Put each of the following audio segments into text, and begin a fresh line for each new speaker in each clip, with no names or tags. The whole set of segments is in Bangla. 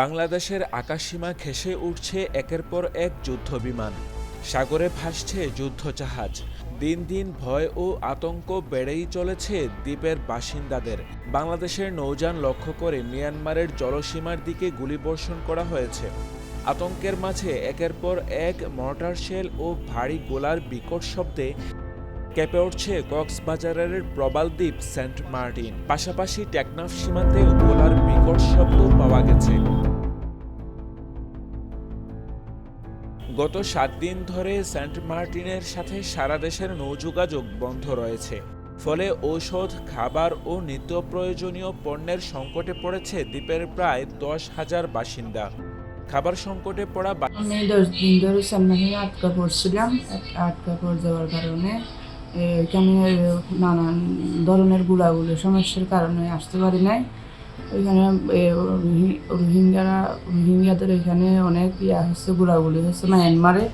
বাংলাদেশের আকাশসীমা ঘেঁষে উঠছে একের পর এক যুদ্ধ বিমান সাগরে ভাসছে যুদ্ধজাহাজ। দিন দিন ভয় ও আতঙ্ক বেড়েই চলেছে দ্বীপের বাসিন্দাদের। বাংলাদেশের নৌযান লক্ষ্য করে মিয়ানমারের জলসীমার দিকে গুলিবর্ষণ করা হয়েছে। আতঙ্কের মাঝে একের পর এক মর্টার শেল ও ভারী গোলার বিকট শব্দে কেঁপে উঠছে কক্সবাজারের প্রবাল দ্বীপ সেন্ট মার্টিন। পাশাপাশি টেকনাফ সীমান্তে গোলার বিকট শব্দ পাওয়া গেছে। গত সাত দিন ধরে সেন্ট মার্টিনের সাথে সারা দেশের নৌযোগাযোগ বন্ধ রয়েছে। ফলে ঔষধ, খাবার ও নিত্য প্রয়োজনীয় পণ্যের সংকটে পড়েছে দ্বীপের প্রায় দশ হাজার বাসিন্দা। খাবার সংকটে পড়া
আমি দশ দিন ধরে সামনে আটকা পড়ছিলাম। আট- আটকা পড়ে যাওয়ার কারণে এখানে নানান ধরনের গুলাগুলি সমস্যার কারণে আসতে পারি নাই। ওইখানে রোহিঙ্গারা, রোহিঙ্গাদের এখানে অনেক ইয়া হচ্ছে গুলাগুলি হচ্ছে মায়ানমারে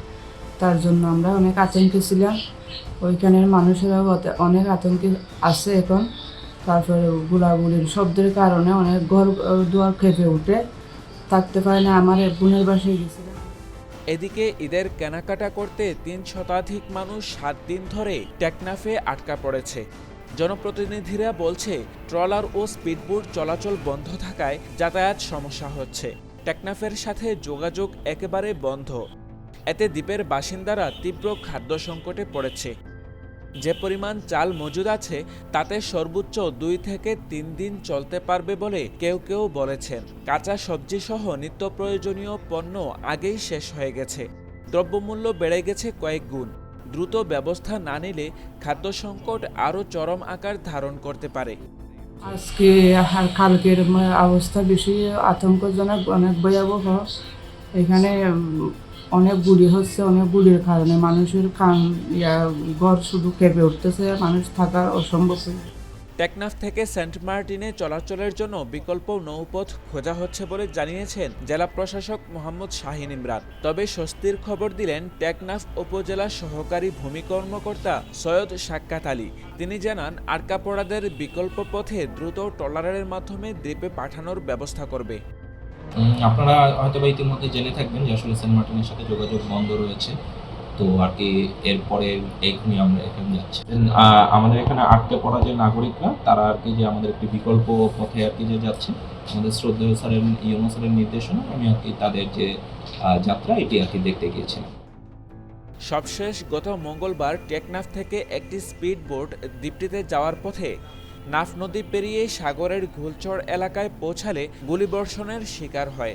তার জন্য আমরা অনেক আতঙ্কে ছিলাম। ওইখানের মানুষেরাও অনেক আতঙ্কে আছে এখন। তারপরে গুলাগুলির শব্দের কারণে অনেক ঘর, দুয়ার খেপে উঠে। থাকতে পারে না, আমার বোনের বাসায় গেছিলাম।
এদিকে ঈদের কেনাকাটা করতে তিন শতাধিক মানুষ সাত দিন ধরে টেকনাফে আটকা পড়েছে। জনপ্রতিনিধিরা বলছে, ট্রলার ও স্পিডবোট চলাচল বন্ধ থাকায় যাতায়াত সমস্যা হচ্ছে। টেকনাফের সাথে যোগাযোগ একেবারে বন্ধ। এতে দ্বীপের বাসিন্দারা তীব্র খাদ্য সংকটে পড়েছে। যে পরিমাণ চাল মজুদ আছে, তাতে সর্বোচ্চ দুই থেকে তিন দিন চলতে পারবে বলে কেউ কেউ বলেছেন। কাঁচা সবজি সহ নিত্য প্রয়োজনীয় পণ্য আগেই শেষ হয়ে গেছে। দ্রব্যমূল্য বেড়ে গেছে কয়েক গুণ। দ্রুত ব্যবস্থা না নিলে খাদ্য সংকট আরও চরম আকার ধারণ করতে পারে
আজকে কালকের অবস্থা বেশি আতঙ্কজনক, অনেক ভয়াবহ এখানে অনেক গুলি হচ্ছে, অনেক গুলির কারণে মানুষের কান ঘর শুধু কেঁপে উঠতেছে, মানুষ থাকা অসম্ভব।
টেকনাফ থেকে সেন্ট মার্টিনে চলাচলের জন্য বিকল্প নৌপথ খোঁজা হচ্ছে বলে জানিয়েছেন জেলা প্রশাসক মোহাম্মদ শাহিন ইমরান। তবে স্বস্তির খবর দিলেন টেকনাফ উপজেলা সহকারী ভূমি কর্মকর্তা সৈয়দ সাক্কাত আলী। তিনি জানান আটকাপড়াদের বিকল্প পথে দ্রুত ট্রলারের মাধ্যমে দ্বীপে পাঠানোর ব্যবস্থা করবে।
আপনারা হয়তো ইতিমধ্যে জেনে থাকবেন যে আসলে সেন্ট মার্টিনের সাথে যোগাযোগ বন্ধ রয়েছে। তো আর কি এরপরে এখনই আমরা এখানে যাচ্ছি। আমাদের এখানে আটকে পড়া যে নাগরিকরা তারা আর কি যে আমাদের একটি বিকল্প পথে আর কি যে যাচ্ছে আমাদের শ্রদ্ধেয় স্যারের ইউনো স্যারের নির্দেশনা আমি আর কি তাদের যে আহ, যাত্রা এটি আর কি দেখতে গিয়েছিলাম।
সবশেষ গত মঙ্গলবার টেকনাফ থেকে একটি স্পিড বোট দ্বীপটিতে যাওয়ার পথে নাফ নদী পেরিয়ে সাগরের ঘুলচর এলাকায় পৌঁছালে গুলিবর্ষণের শিকার হয়।